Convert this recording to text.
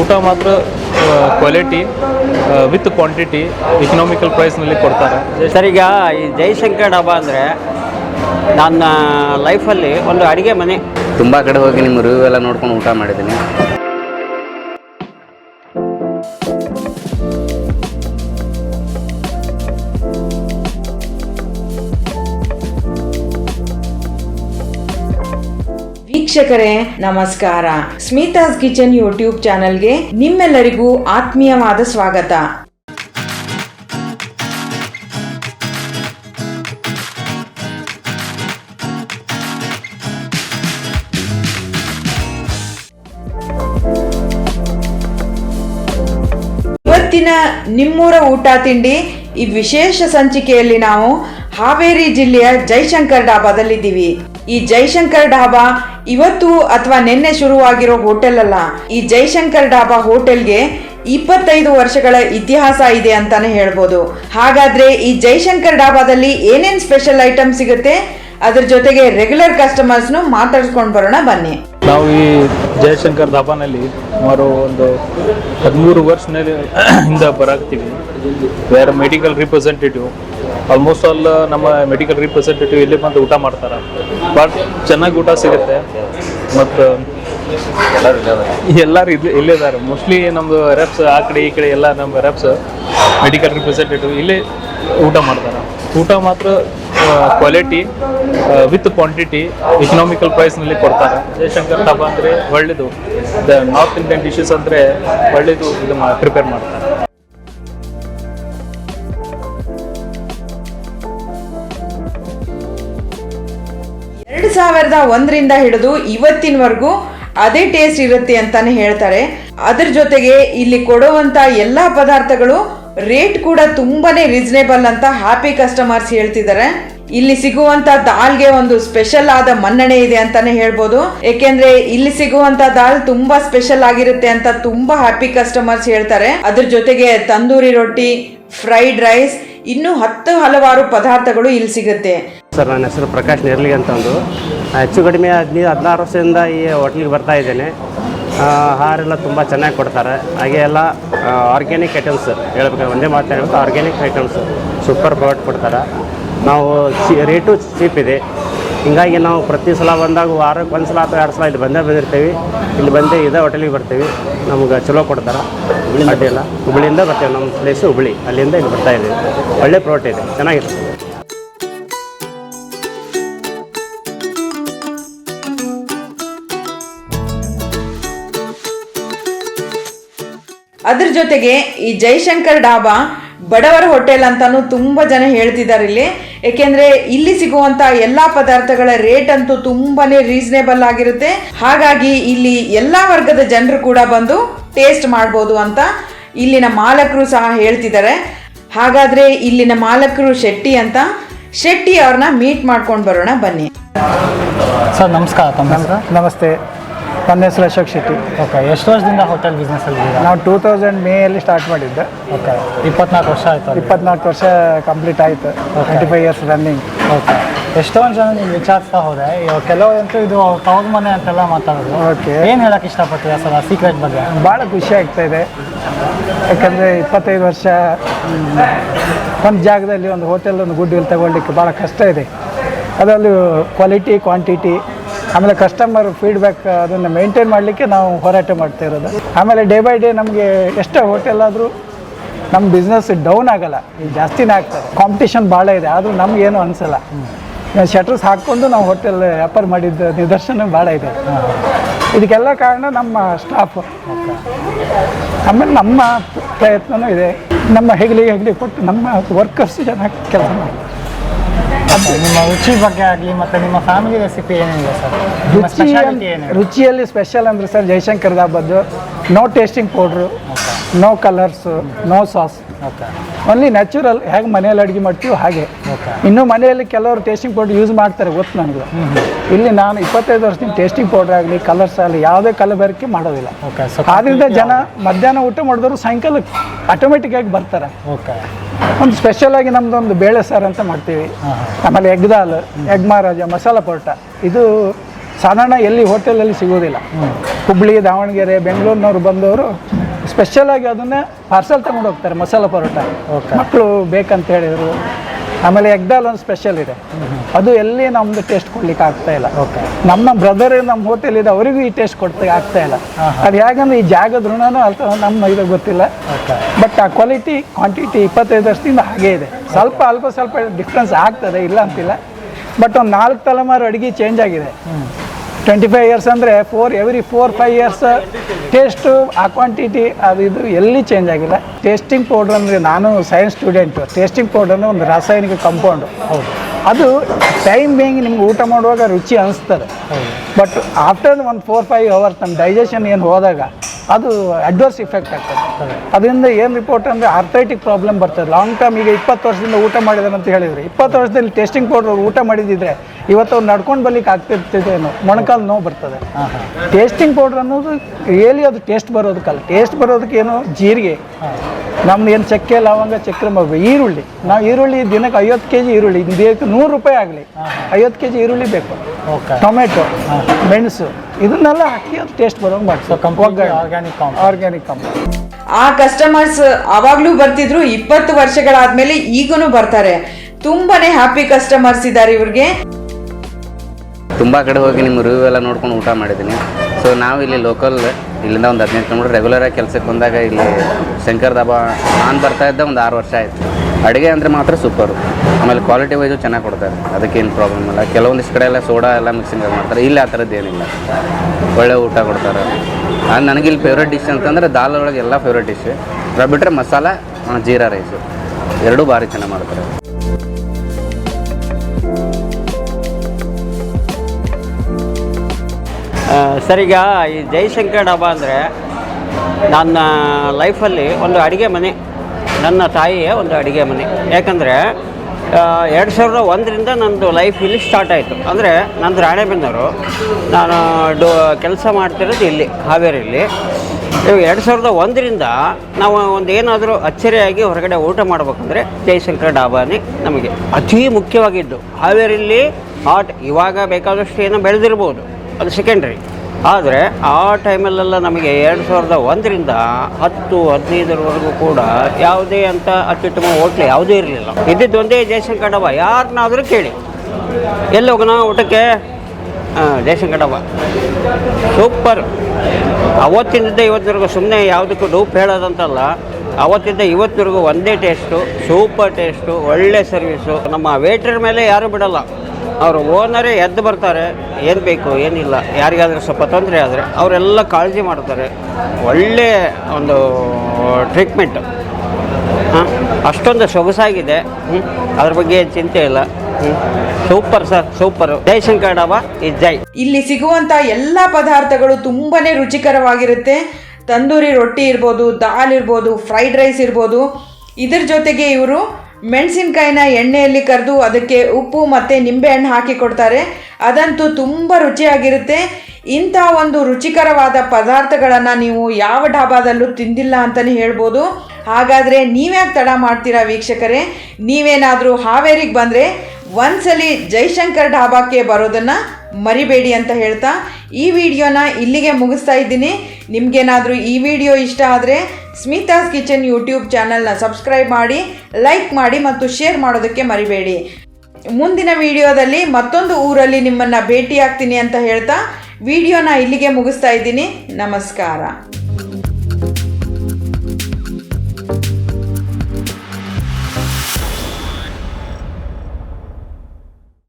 ಊಟ ಮಾತ್ರ quality with quantity economical ಪ್ರೈಸ್ನಲ್ಲಿ ಕೊಡ್ತಾರೆ. ಸರ್ ಈಗ ಈ ಜೈಶಂಕರ್ ಡಾಬಾ ಅಂದರೆ ನನ್ನ ಲೈಫಲ್ಲಿ ಒಂದು ಅಡುಗೆ ಮನೆ. ತುಂಬ ಕಡೆ ಹೋಗಿ ನಿಮ್ಮ ರಿವ್ಯೂ ಎಲ್ಲ ನೋಡ್ಕೊಂಡು ಊಟ ಮಾಡಿದ್ದೀನಿ. ವೀಕ್ಷಕರೇ, ನಮಸ್ಕಾರ. ಸ್ಮಿತಾಸ್ ಕಿಚನ್ ಯೂಟ್ಯೂಬ್ ಚಾನೆಲ್ಗೆ ನಿಮ್ಮೆಲ್ಲರಿಗೂ ಆತ್ಮೀಯವಾದ ಸ್ವಾಗತ. ಇವತ್ತಿನ ನಿಮ್ಮೂರ ಊಟ ತಿಂಡಿ, ಈ ವಿಶೇಷ ಸಂಚಿಕೆಯಲ್ಲಿ ನಾವು ಹಾವೇರಿ ಜಿಲ್ಲೆಯ ಜೈಶಂಕರ್ ಡಾಬಾದಲ್ಲಿದ್ದೀವಿ. ಈ ಜೈಶಂಕರ್ ಡಾಬಾ ಇವತ್ತು ಅಥವಾ ನಿನ್ನೆ ಶುರುವಾಗಿರೋ ಹೋಟೆಲ್ ಅಲ್ಲ. ಈ ಜೈಶಂಕರ್ ಡಾಬಾ ಹೋಟೆಲ್ಗೆ ಇಪ್ಪತ್ತೈದು ವರ್ಷಗಳ ಇತಿಹಾಸ ಇದೆ ಅಂತಾನೆ ಹೇಳ್ಬೋದು. ಹಾಗಾದ್ರೆ ಈ ಜೈಶಂಕರ್ ಡಾಬಾದಲ್ಲಿ ಏನೇನ್ ಸ್ಪೆಷಲ್ ಐಟಮ್ ಸಿಗುತ್ತೆ? ಅದ್ರ ಜೊತೆಗೆ ರೆಗ್ಯುಲರ್ ಕಸ್ಟಮರ್ಸ್ನು ಮಾತಾಡ್ಸ್ಕೊಂಡು ಬರೋಣ ಬನ್ನಿ. ನಾವು ಈ ಜಯಶಂಕರ್ ಧಾಬಾನಲ್ಲಿ ಸುಮಾರು ಒಂದು ಹದಿಮೂರು ವರ್ಷದಲ್ಲಿ ಹಿಂದೆ ಬರಾಕ್ತೀವಿ. Our medical representative almost all ನಮ್ಮ ಮೆಡಿಕಲ್ ರಿಪ್ರೆಸೆಂಟೇಟಿವ್ ಇಲ್ಲಿ ಬಂದು ಊಟ ಮಾಡ್ತಾರೆ. ಬಟ್ ಚೆನ್ನಾಗಿ ಊಟ ಸಿಗುತ್ತೆ. ಮತ್ತು ಎಲ್ಲರೂ ಇದು ಇಲ್ಲೇ ಇದ್ದಾರೆ ಮೋಸ್ಟ್ಲಿ ನಮ್ಮದು ರೆಪ್ಸ್ ಆ ಕಡೆ ಈ ಕಡೆ ಎಲ್ಲ ನಮ್ಮ ರೆಪ್ಸ್ ಮೆಡಿಕಲ್ ರಿಪ್ರೆಸೆಂಟೇಟಿವ್ ಇಲ್ಲಿ ಊಟ ಮಾಡ್ತಾರೆ. ಊಟ ಮಾತ್ರ ಕ್ವಾಲಿಟಿ ವಿತ್ ಕ್ವಾಂಟಿಟಿ ಇಕನಾಮಿಕಲ್ ಪ್ರೈಸ್ನಲ್ಲಿ ಕೊಡ್ತಾರೆ. ಜಯಶಂಕರ್ ಢಾಬಾ ಅಂದರೆ ಒಳ್ಳೇದು. ದ ನಾರ್ತ್ ಇಂಡಿಯನ್ ಡಿಶಸ್ ಅಂದರೆ ಒಳ್ಳೇದು ಇದು ಪ್ರಿಪೇರ್ ಮಾಡ್ತಾರೆ. ಸಾವಿರದ ಒಂದರಿಂದ ಹಿಡಿದು ಇವತ್ತಿನವರೆಗೂ ಅದೇ ಟೇಸ್ಟ್ ಇರುತ್ತೆ ಅಂತಾನೆ ಹೇಳ್ತಾರೆ. ಅದ್ರ ಜೊತೆಗೆ ಇಲ್ಲಿ ಕೊಡುವಂತ ಎಲ್ಲಾ ಪದಾರ್ಥಗಳು ರೇಟ್ ಕೂಡ ತುಂಬಾನೇ ರೀಸನೇಬಲ್ ಅಂತ ಹ್ಯಾಪಿ ಕಸ್ಟಮರ್ಸ್ ಹೇಳ್ತಿದ್ದಾರೆ. ಇಲ್ಲಿ ಸಿಗುವಂತ ದಾಲ್ಗೆ ಒಂದು ಸ್ಪೆಷಲ್ ಆದ ಮನ್ನಣೆ ಇದೆ ಅಂತಾನೆ ಹೇಳ್ಬೋದು. ಏಕೆಂದ್ರೆ ಇಲ್ಲಿ ಸಿಗುವಂತ ದಾಲ್ ತುಂಬಾ ಸ್ಪೆಷಲ್ ಆಗಿರುತ್ತೆ ಅಂತ ತುಂಬಾ ಹ್ಯಾಪಿ ಕಸ್ಟಮರ್ಸ್ ಹೇಳ್ತಾರೆ. ಅದ್ರ ಜೊತೆಗೆ ತಂದೂರಿ ರೊಟ್ಟಿ ಫ್ರೈಡ್ ರೈಸ್ ಇನ್ನು ಹತ್ತು ಹಲವಾರು ಪದಾರ್ಥಗಳು ಇಲ್ಲಿ ಸಿಗುತ್ತೆ. ಸರ್ ನನ್ನ ಹೆಸರು ಪ್ರಕಾಶ್ ನೆರಲಿ ಅಂತ ಒಂದು. ಹೆಚ್ಚು ಕಡಿಮೆ ಹದಿನೈದು ಹದಿನಾರು ವರ್ಷದಿಂದ ಈ ಹೋಟ್ಲಿಗೆ ಬರ್ತಾ ಇದ್ದೇನೆ. ಆಹಾರೆಲ್ಲ ಆಹಾರ ಎಲ್ಲ ತುಂಬ ಚೆನ್ನಾಗಿ ಕೊಡ್ತಾರೆ. ಹಾಗೆ ಎಲ್ಲ ಆರ್ಗ್ಯಾನಿಕ್ ಐಟಮ್ಸ್ ಹೇಳ್ಬೇಕು ಒಂದೇ ಮಾತು ಹೇಳ್ಬೇಕು. ಆರ್ಗ್ಯಾನಿಕ್ ಐಟಮ್ಸ್ ಸೂಪರ್ ಪ್ರಾಡಕ್ಟ್ ಕೊಡ್ತಾರೆ. ನಾವು ಚಿ ರೇಟು ಚೀಪ್ ಇದೆ. ಹಿಂಗಾಗಿ ನಾವು ಪ್ರತಿ ಸಲ ಬಂದಾಗ ವಾರಕ್ಕೆ ಒಂದು ಸಲ ಅಥವಾ ಎರಡು ಸಲ ಇಲ್ಲಿ ಬಂದೇ ಬಂದಿರ್ತೀವಿ. ಇಲ್ಲಿ ಬಂದೇ ಇದೇ ಹೋಟೆಲಿಗೆ ಬರ್ತೀವಿ. ನಮ್ಗೆ ಚಲೋ ಕೊಡ್ತಾರೆ. ಅಡ್ಡಿಲ್ಲ ಹುಬ್ಳಿಯಿಂದ ಬರ್ತೇವೆ. ನಮ್ಮ ಪ್ಲೇಸು ಹುಬ್ಳಿ. ಅಲ್ಲಿಂದ ಇಲ್ಲಿ ಬರ್ತಾ ಇದ್ದೀವಿ. ಒಳ್ಳೆ ಪ್ರಾಡಕ್ಟ್ ಇದೆ. ಚೆನ್ನಾಗಿದೆ ಅದ್ರ ಜೊತೆಗೆ ಈ ಜೈಶಂಕರ್ ಡಾಬಾ ಬಡವರ ಹೋಟೆಲ್ ಅಂತಾನು ತುಂಬಾ ಜನ ಹೇಳ್ತಿದ್ದಾರೆ ಇಲ್ಲಿ. ಏಕೆಂದ್ರೆ ಇಲ್ಲಿ ಸಿಗುವಂತ ಎಲ್ಲಾ ಪದಾರ್ಥಗಳ ರೇಟ್ ಅಂತೂ ತುಂಬಾನೇ ರೀಸನೇಬಲ್ ಆಗಿರುತ್ತೆ. ಹಾಗಾಗಿ ಇಲ್ಲಿ ಎಲ್ಲಾ ವರ್ಗದ ಜನರು ಕೂಡ ಬಂದು ಟೇಸ್ಟ್ ಮಾಡ್ಬೋದು ಅಂತ ಇಲ್ಲಿನ ಮಾಲಕರು ಸಹ ಹೇಳ್ತಿದ್ದಾರೆ. ಹಾಗಾದ್ರೆ ಇಲ್ಲಿನ ಮಾಲಕರು ಶೆಟ್ಟಿ ಅಂತ ಶೆಟ್ಟಿ ಅವ್ರನ್ನ ಮೀಟ್ ಮಾಡ್ಕೊಂಡು ಬರೋಣ ಬನ್ನಿ. ಸರ್ ನಮಸ್ಕಾರ. ನಮಸ್ತೆ. ನನ್ನ ಹೆಸರು ಅಶೋಕ್ ಶೆಟ್ಟಿ ಓಕೆ ಎಷ್ಟು ವರ್ಷದಿಂದ ಹೋಟೆಲ್ ಬಿಸ್ನೆಸ್ಸಲ್ಲಿ ಇದ್ದೀರಾ? ನಾವು ಟೂ ತೌಸಂಡ್ ಮೇಯಲ್ಲಿ ಸ್ಟಾರ್ಟ್ ಮಾಡಿದ್ದೆ. ಓಕೆ ಇಪ್ಪತ್ನಾಲ್ಕು ವರ್ಷ ಆಯ್ತು ಇಪ್ಪತ್ನಾಲ್ಕು ವರ್ಷ ಕಂಪ್ಲೀಟ್ ಆಯಿತು. Twenty five years running okay ಎಷ್ಟೊಂದು ಜನ ನೀವು ವಿಚಾರಿಸ್ತಾ ಹೋದೆ ಕೆಲವಂತೂ ಇದು ತವ್ರ ಮನೆ ಅಂತೆಲ್ಲ ಮಾತಾಡೋದು. ಓಕೆ ಏನು ಹೇಳಕ್ಕೆ ಇಷ್ಟಪಡ್ತೀರಾ ಸರ್ ಆ ಸೀಕ್ರೆಟ್ ಬಗ್ಗೆ? ಭಾಳ ಖುಷಿ ಆಗ್ತಾ ಇದೆ. ಯಾಕಂದರೆ ಇಪ್ಪತ್ತೈದು ವರ್ಷ ಒಂದು ಜಾಗದಲ್ಲಿ ಒಂದು ಹೋಟೆಲ್ ಒಂದು ಗುಡ್ ವಿಲ್ ತಗೊಳ್ಳಿಕ್ಕೆ ಭಾಳ ಕಷ್ಟ ಇದೆ. ಅದರಲ್ಲೂ ಕ್ವಾಲಿಟಿ ಕ್ವಾಂಟಿಟಿ ಆಮೇಲೆ ಕಸ್ಟಮರ್ ಫೀಡ್ಬ್ಯಾಕ್ ಅದನ್ನು ಮೇಂಟೈನ್ ಮಾಡಲಿಕ್ಕೆ ನಾವು ಹೋರಾಟ ಮಾಡ್ತಾ ಇರೋದು. ಆಮೇಲೆ ಡೇ ಬೈ ಡೇ ನಮಗೆ ಎಷ್ಟೇ ಹೋಟೆಲ್ ಆದರೂ ನಮ್ಮ ಬಿಸ್ನೆಸ್ ಡೌನ್ ಆಗಲ್ಲ, ಈಗ ಜಾಸ್ತಿನೇ ಆಗ್ತದೆ. ಕಾಂಪಿಟೇಷನ್ ಭಾಳ ಇದೆ, ಆದರೂ ನಮಗೇನು ಅನಿಸಲ್ಲ. ಶಟರ್ಸ್ ಹಾಕ್ಕೊಂಡು ನಾವು ಹೋಟೆಲ್ ವ್ಯಾಪಾರ ಮಾಡಿದ್ದ ನಿದರ್ಶನ ಭಾಳ ಇದೆ. ಇದಕ್ಕೆಲ್ಲ ಕಾರಣ ನಮ್ಮ ಸ್ಟಾಫ್ ಆಮೇಲೆ ನಮ್ಮ ಪ್ರಯತ್ನವೂ ಇದೆ. ನಮ್ಮ ಹೆಗ್ಲಿಗೆ ಹೆಗ್ಲಿಗೆ ಕೊಟ್ಟು ನಮ್ಮ ವರ್ಕರ್ಸ್ ಚೆನ್ನಾಗಿ ಕೆಲಸ ಮಾಡ್ತಾರೆ. Okay, ನಿಮ್ಮ ರುಚಿ ಬಗ್ಗೆ ಆಗಲಿ ಮತ್ತು ನಿಮ್ಮ ಫ್ಯಾಮಿಲಿ ರೆಸಿಪಿ ಏನಿದೆ ಸರ್ ನಿಮ್ಮ ರುಚಿ ಸ್ಪೆಷಾಲಿಟಿ ಏನಿದೆ? ರುಚಿಯಲ್ಲಿ ಸ್ಪೆಷಲ್ ಅಂದ್ರೆ sir Jayashankar ದಾಬದ್ದು no tasting powder no colours no sauce okay only natural ಹೇಗೆ ಮನೆಯಲ್ಲಿ ಅಡುಗೆ ಮಾಡ್ತೀವೋ ಹಾಗೆ. ಇನ್ನು ಮನೆಯಲ್ಲಿ ಕೆಲವರು ಟೇಸ್ಟಿಂಗ್ ಪೌಡರ್ ಯೂಸ್ ಮಾಡ್ತಾರೆ ಗೊತ್ತು ನನಗೆ. ಇಲ್ಲಿ ನಾನು ಇಪ್ಪತ್ತೈದು ವರ್ಷದಿಂದ ಟೇಸ್ಟಿಂಗ್ ಪೌಡರ್ ಆಗಲಿ ಕಲರ್ಸ್ ಆಗಲಿ ಯಾವುದೇ ಕಲಬೆರಕೆ ಮಾಡೋದಿಲ್ಲ. ಓಕೆ ಸೊ ಆದ್ದರಿಂದ ಜನ ಮಧ್ಯಾಹ್ನ ಊಟ ಮಾಡಿದವರು ಸಾಯಂಕಾಲ ಆಟೋಮೆಟಿಕ್ ಆಗಿ ಬರ್ತಾರೆ. ಓಕೆ ಒಂದು ಸ್ಪೆಷಲ್ ಆಗಿ ಒಂದು ಬೇಳೆ ಸಾರು ಅಂತ ಮಾಡ್ತೀವಿ. ಆಮೇಲೆ ಎಗ್ ದಾಲ್ ಎಗ್ ಮಹಾರಾಜ ಮಸಾಲ ಪರೋಟ ಇದು ಸಾಧಾರಣ ಎಲ್ಲಿ ಹೋಟೆಲಲ್ಲಿ ಸಿಗೋದಿಲ್ಲ. ಹುಬ್ಳಿ ದಾವಣಗೆರೆ ಬೆಂಗಳೂರಿನವ್ರು ಬಂದವರು ಸ್ಪೆಷಲಾಗಿ ಅದನ್ನ ಪಾರ್ಸೆಲ್ ತಗೊಂಡು ಹೋಗ್ತಾರೆ ಮಸಾಲ ಪರೋಟ. ಮಕ್ಕಳು ಬೇಕಂತ ಹೇಳಿದರು. ಆಮೇಲೆ ಎಗ್ದಾಲ್ ಒಂದು ಸ್ಪೆಷಲ್ ಇದೆ. ಅದು ಎಲ್ಲಿ ನಮ್ದು ಟೇಸ್ಟ್ ಕೊಡ್ಲಿಕ್ಕೆ ಆಗ್ತಾ ಇಲ್ಲ. ನಮ್ಮ ಬ್ರದರ್ ನಮ್ಮ ಹೋಟೆಲ್ ಇದೆ ಅವರಿಗೂ ಈ ಟೇಸ್ಟ್ ಕೊಡ್ತಾ ಆಗ್ತಾ ಇಲ್ಲ. ಅದು ಹೇಗಂದ್ರೆ ಈ ಜಾಗದ ಋಣನೂ ಅಲ್ಪ ನಮ್ಮ ಇದು ಗೊತ್ತಿಲ್ಲ. ಬಟ್ ಆ ಕ್ವಾಲಿಟಿ ಕ್ವಾಂಟಿಟಿ ಇಪ್ಪತ್ತೈದು ವರ್ಷದಿಂದ ಹಾಗೇ ಇದೆ. ಸ್ವಲ್ಪ ಅಲ್ಪ ಸ್ವಲ್ಪ ಡಿಫ್ರೆನ್ಸ್ ಆಗ್ತದೆ ಇಲ್ಲ ಅಂತಿಲ್ಲ. ಬಟ್ ಒಂದು ನಾಲ್ಕು ತಲೆಮಾರು ಅಡುಗೆ ಚೇಂಜ್ ಆಗಿದೆ. ಟ್ವೆಂಟಿ ಫೈವ್ ಇಯರ್ಸ್ ಅಂದರೆ four every four five years taste ಆ ಕ್ವಾಂಟಿಟಿ ಅದು ಇದು ಎಲ್ಲಿ ಚೇಂಜ್ ಆಗಿಲ್ಲ. ಟೇಸ್ಟಿಂಗ್ ಪೌಡ್ರ್ ಅಂದರೆ ನಾನು ಸೈನ್ಸ್ ಸ್ಟೂಡೆಂಟು ಟೇಸ್ಟಿಂಗ್ ಪೌಡ್ರ್ ಅಂದರೆ ಒಂದು ರಾಸಾಯನಿಕ ಕಂಪೌಂಡು ಹೌದು ಅದು ಟೈಮ್ ಬೇಂಗ್ ನಿಮ್ಗೆ ಊಟ ಮಾಡುವಾಗ ರುಚಿ ಅನಿಸ್ತದೆ. ಬಟ್ ಆಫ್ಟರ್ ಒಂದು ಫೋರ್ ಫೈವ್ ಅವರ್ಸ್ ನಮ್ಮ ಡೈಜೆಷನ್ ಏನು ಹೋದಾಗ ಅದು ಅಡ್ವರ್ಸ್ ಇಫೆಕ್ಟ್ ಆಗ್ತದೆ. ಅದರಿಂದ ಏನು ರಿಪೋರ್ಟ್ ಅಂದರೆ ಆರ್ಥೈಟಿಕ್ ಪ್ರಾಬ್ಲಮ್ ಬರ್ತದೆ ಲಾಂಗ್ ಟರ್ಮ್ ಈಗ ಇಪ್ಪತ್ತು ವರ್ಷದಿಂದ ಊಟ ಮಾಡಿದಾರೆ ಅಂತ ಹೇಳಿದ್ರು ಇಪ್ಪತ್ತು ವರ್ಷದಲ್ಲಿ ಟೆಸ್ಟಿಂಗ್ ಪೌಡರ್ ಊಟ ಮಾಡಿದಿದ್ರೆ ಇವತ್ತು ಅವ್ರು ನಡ್ಕೊಂಡು ಬರ್ಲಿಕ್ಕೆ ಆಗ್ತಿರ್ತದೇನೋ ಮೊಣಕಾಲು ನೋವು ಬರ್ತದೆ. ಟೇಸ್ಟಿಂಗ್ ಪೌಡ್ರ್ ಅನ್ನೋದು ರಿಯಲಿ ಅದು ಟೇಸ್ಟ್ ಬರೋದಕ್ಕಲ್ಲ. ಟೇಸ್ಟ್ ಬರೋದಕ್ಕೆ ಏನು ಜೀರಿಗೆ. ನಮ್ದು ಏನು ಚಕ್ಕೆ ಲವಂಗ ಚಕ್ರ ಮಗು ಈರುಳ್ಳಿ. ನಾವು ಈರುಳ್ಳಿ ದಿನಕ್ಕೆ ಐವತ್ತು ಕೆ ಜಿ ಈರುಳ್ಳಿ. ದಿನಕ್ಕೆ ನೂರು ರೂಪಾಯಿ ಆಗಲಿ. ಐವತ್ತು ಕೆ ಜಿ ಈರುಳ್ಳಿ ಬೇಕು. ಟೊಮೆಟೊ ಮೆಣಸು. ಇದನ್ನೆಲ್ಲ ಹಾಕಿ ಅದು ಟೇಸ್ಟ್ ಬರೋಂಗೆ ಮಾಡ್ತೀವಿ. ಆರ್ಗ್ಯಾನಿಕ್ ಆರ್ಗ್ಯಾನಿಕ್ ಕಾಂಪೌಂಡ್ ಆ ಕಸ್ಟಮರ್ಸ್ ಅವಾಗ್ಲೂ ಬರ್ತಿದ್ರು ಇಪ್ಪತ್ತು ವರ್ಷಗಳಾದ್ಮೇಲೆ ಈಗೂ ಬರ್ತಾರೆ. ತುಂಬಾನೇ ಹ್ಯಾಪಿ ಕಸ್ಟಮರ್ಸ್ ಇದ್ದಾರೆ ಇವ್ರಿಗೆ. ತುಂಬ ಕಡೆ ಹೋಗಿ ನಿಮ್ಮ ರಿವ್ಯೂ ಎಲ್ಲ ನೋಡ್ಕೊಂಡು ಊಟ ಮಾಡಿದ್ದೀನಿ. ಸೊ ನಾವು ಇಲ್ಲಿ ಲೋಕಲ್ ಇಲ್ಲಿಂದ ಒಂದು ಹದಿನೈದು ರೆಗ್ಯುಲರ್ ರೆಗ್ಯುಲರಾಗಿ ಕೆಲಸಕ್ಕೆ ಬಂದಾಗ ಇಲ್ಲಿ ಶಂಕರ್ ದಾಬಾ ನಾನು ಬರ್ತಾ ಇದ್ದ ಒಂದು ಆರು ವರ್ಷ ಆಯಿತು. ಅಡುಗೆ ಅಂದರೆ ಮಾತ್ರ ಸೂಪರು ಆಮೇಲೆ ಕ್ವಾಲಿಟಿ ವೈಸು ಚೆನ್ನಾಗಿ ಕೊಡ್ತಾರೆ. ಅದಕ್ಕೇನು ಪ್ರಾಬ್ಲಮ್ ಇಲ್ಲ. ಕೆಲವೊಂದಿಷ್ಟು ಕಡೆ ಎಲ್ಲ ಸೋಡಾ ಎಲ್ಲ ಮಿಕ್ಸಿಂಗ್ ಮಾಡ್ತಾರೆ. ಇಲ್ಲಿ, ಆ ಥರದ್ದು ಏನಿಲ್ಲ. ಒಳ್ಳೆ ಊಟ ಕೊಡ್ತಾರೆ. ನನಗೆ ಇಲ್ಲಿ ಫೇವ್ರೇಟ್ ಡಿಶ್ ಅಂತಂದರೆ ದಾಲ್ ಒಳಗೆ ಎಲ್ಲ ಫೇವ್ರೇಟ್ ಡಿಶ್ ಅದು ಬಿಟ್ಟರೆ ಮಸಾಲ ಜೀರಾ ರೈಸು ಎರಡೂ ಭಾರಿ ಚೆನ್ನಾಗಿ ಮಾಡ್ತಾರೆ. ಸರ್, ಈಗ ಈ ಜೈಶಂಕರ್ ಡಾಬಾ ಅಂದರೆ ನನ್ನ ಲೈಫಲ್ಲಿ ಒಂದು ಅಡುಗೆ ಮನೆ ನನ್ನ ತಾಯಿಯ ಒಂದು ಅಡುಗೆ ಮನೆ. ಯಾಕಂದರೆ ಎರಡು ಸಾವಿರದ ಒಂದರಿಂದ ನನ್ನದು ಲೈಫ್ ಇಲ್ಲಿ ಸ್ಟಾರ್ಟ್ ಆಯಿತು. ಅಂದರೆ, ನಂದು ರಾಣೆಬೆನ್ನೂರು. ನಾನು, ಡೋ, ಕೆಲಸ ಮಾಡ್ತಿರೋದು ಇಲ್ಲಿ ಹಾವೇರಿಯಲ್ಲಿ ಇವಾಗ ಎರಡು ಸಾವಿರದ ಒಂದರಿಂದ ನಾವು ಒಂದು ಏನಾದರೂ ಅಚ್ಚರಿಯಾಗಿ ಹೊರಗಡೆ ಊಟ ಮಾಡ್ಬೇಕಂದ್ರೆ ಜಯಶಂಕರ್ ಡಾಬಾನೆ ನಮಗೆ. ಅತಿ ಮುಖ್ಯವಾಗಿದ್ದು. ಹಾವೇರಿಯಲ್ಲಿ ಹಾಟ್ ಇವಾಗ ಬೇಕಾದಷ್ಟು ಏನೋ ಬೆಳೆದಿರ್ಬೋದು. ಅದು ಸೆಕೆಂಡ್ರಿ ಆದರೆ ಆ ಟೈಮಲ್ಲೆಲ್ಲ ನಮಗೆ ಎರಡು ಸಾವಿರದ ಒಂದರಿಂದ ಹತ್ತು, ಹದಿನೈದರವರೆಗೂ ಕೂಡ ಯಾವುದೇ ಅಂತ ಅತ್ಯುತ್ತಮ ಹೋಟ್ಲು ಯಾವುದೇ ಇರಲಿಲ್ಲ. ಇದ್ದಿದ್ದು ಒಂದೇ ಜಯಶಂಕರ್ ಡಬ್ಬ ಯಾರನ್ನಾದರೂ ಕೇಳಿ. ಎಲ್ಲಿ ಹೋಗೋಣ ಊಟಕ್ಕೆ? ಹಾಂ ಕಡವ ಸೂಪರ್. ಅವತ್ತಿಂದ ಇವತ್ತಿನವರೆಗೂ ಸುಮ್ಮನೆ ಯಾವುದಕ್ಕೂ ಡೂಪ್ ಹೇಳೋದಂತಲ್ಲ, ಅವತ್ತಿಂದ ಇವತ್ತಿನವರೆಗೂ ಒಂದೇ ಟೇಸ್ಟು, ಸೂಪರ್ ಟೇಸ್ಟು, ಒಳ್ಳೆ ಸರ್ವಿಸು. ನಮ್ಮ ವೇಟ್ರ್ ಮೇಲೆ ಯಾರೂ ಬಿಡಲ್ಲ. ಅವರು ಓನರೇ ಎದ್ದು ಬರ್ತಾರೆ, ಏನು ಬೇಕು, ಏನಿಲ್ಲ, ಯಾರಿಗಾದರೂ ಸ್ವಲ್ಪ ತೊಂದರೆ ಆದರೆ ಅವರೆಲ್ಲ ಕಾಳಜಿ ಮಾಡ್ತಾರೆ. ಒಳ್ಳೆಯ ಒಂದು ಟ್ರೀಟ್ಮೆಂಟ್ ಹಾಂ, ಅಷ್ಟೊಂದು ಸೊಗಸಾಗಿದೆ. ಹ್ಞೂ ಅದ್ರ ಬಗ್ಗೆ ಏನು ಚಿಂತೆ ಇಲ್ಲ. Super sir super Jayashankar dhaba ಈ ಜೈ. ಇಲ್ಲಿ ಸಿಗುವಂತ ಎಲ್ಲ ಪದಾರ್ಥಗಳು ತುಂಬಾನೇ ರುಚಿಕರವಾಗಿರುತ್ತೆ. ತಂದೂರಿ ರೊಟ್ಟಿ ಇರ್ಬೋದು, ದಾಲ್ ಇರ್ಬೋದು ಫ್ರೈಡ್ ರೈಸ್ ಇರ್ಬೋದು. ಇದ್ರ ಜೊತೆಗೆ ಇವರು ಮೆಣಸಿನ್ಕಾಯಿನ ಎಣ್ಣೆಯಲ್ಲಿ ಕರೆದು ಅದಕ್ಕೆ ಉಪ್ಪು ಮತ್ತು ನಿಂಬೆಹಣ್ಣು ಹಾಕಿ ಕೊಡ್ತಾರೆ. ಅದಂತೂ ತುಂಬ ರುಚಿಯಾಗಿರುತ್ತೆ. ಇಂಥ ಒಂದು ರುಚಿಕರವಾದ ಪದಾರ್ಥಗಳನ್ನು ನೀವು ಯಾವ ಡಾಬಾದಲ್ಲೂ ತಿಂದಿಲ್ಲ ಅಂತಲೇ ಹೇಳ್ಬೋದು. ಹಾಗಾದರೆ ನೀವ್ಯಾಕೆ ತಡ ಮಾಡ್ತೀರಾ ವೀಕ್ಷಕರೇ? ನೀವೇನಾದರೂ ಹಾವೇರಿಗೆ ಬಂದರೆ ಒಂದ್ಸಲಿ ಜೈಶಂಕರ್ ಡಾಬಾಕ್ಕೆ ಬರೋದನ್ನು ಮರಿಬೇಡಿ ಅಂತ ಹೇಳ್ತಾ ಈ ವಿಡಿಯೋನ ಇಲ್ಲಿಗೆ ಮುಗಿಸ್ತಾ ಇದ್ದೀನಿ. ನಿಮಗೇನಾದರೂ ಈ ವಿಡಿಯೋ ಇಷ್ಟ ಆದರೆ ಸ್ಮಿತಾಸ್ ಕಿಚನ್ ಯೂಟ್ಯೂಬ್ ಚಾನಲ್ನ ಸಬ್ಸ್ಕ್ರೈಬ್ ಮಾಡಿ, ಲೈಕ್ ಮಾಡಿ ಮತ್ತು ಶೇರ್ ಮಾಡೋದಕ್ಕೆ ಮರಿಬೇಡಿ. ಮುಂದಿನ ವಿಡಿಯೋದಲ್ಲಿ ಮತ್ತೊಂದು ಊರಲ್ಲಿ ನಿಮ್ಮನ್ನು ಭೇಟಿಯಾಗ್ತೀನಿ ಅಂತ ಹೇಳ್ತಾ, ವಿಡಿಯೋನ ಇಲ್ಲಿಗೆ ಮುಗಿಸ್ತಾ ಇದ್ದೀನಿ. ನಮಸ್ಕಾರ.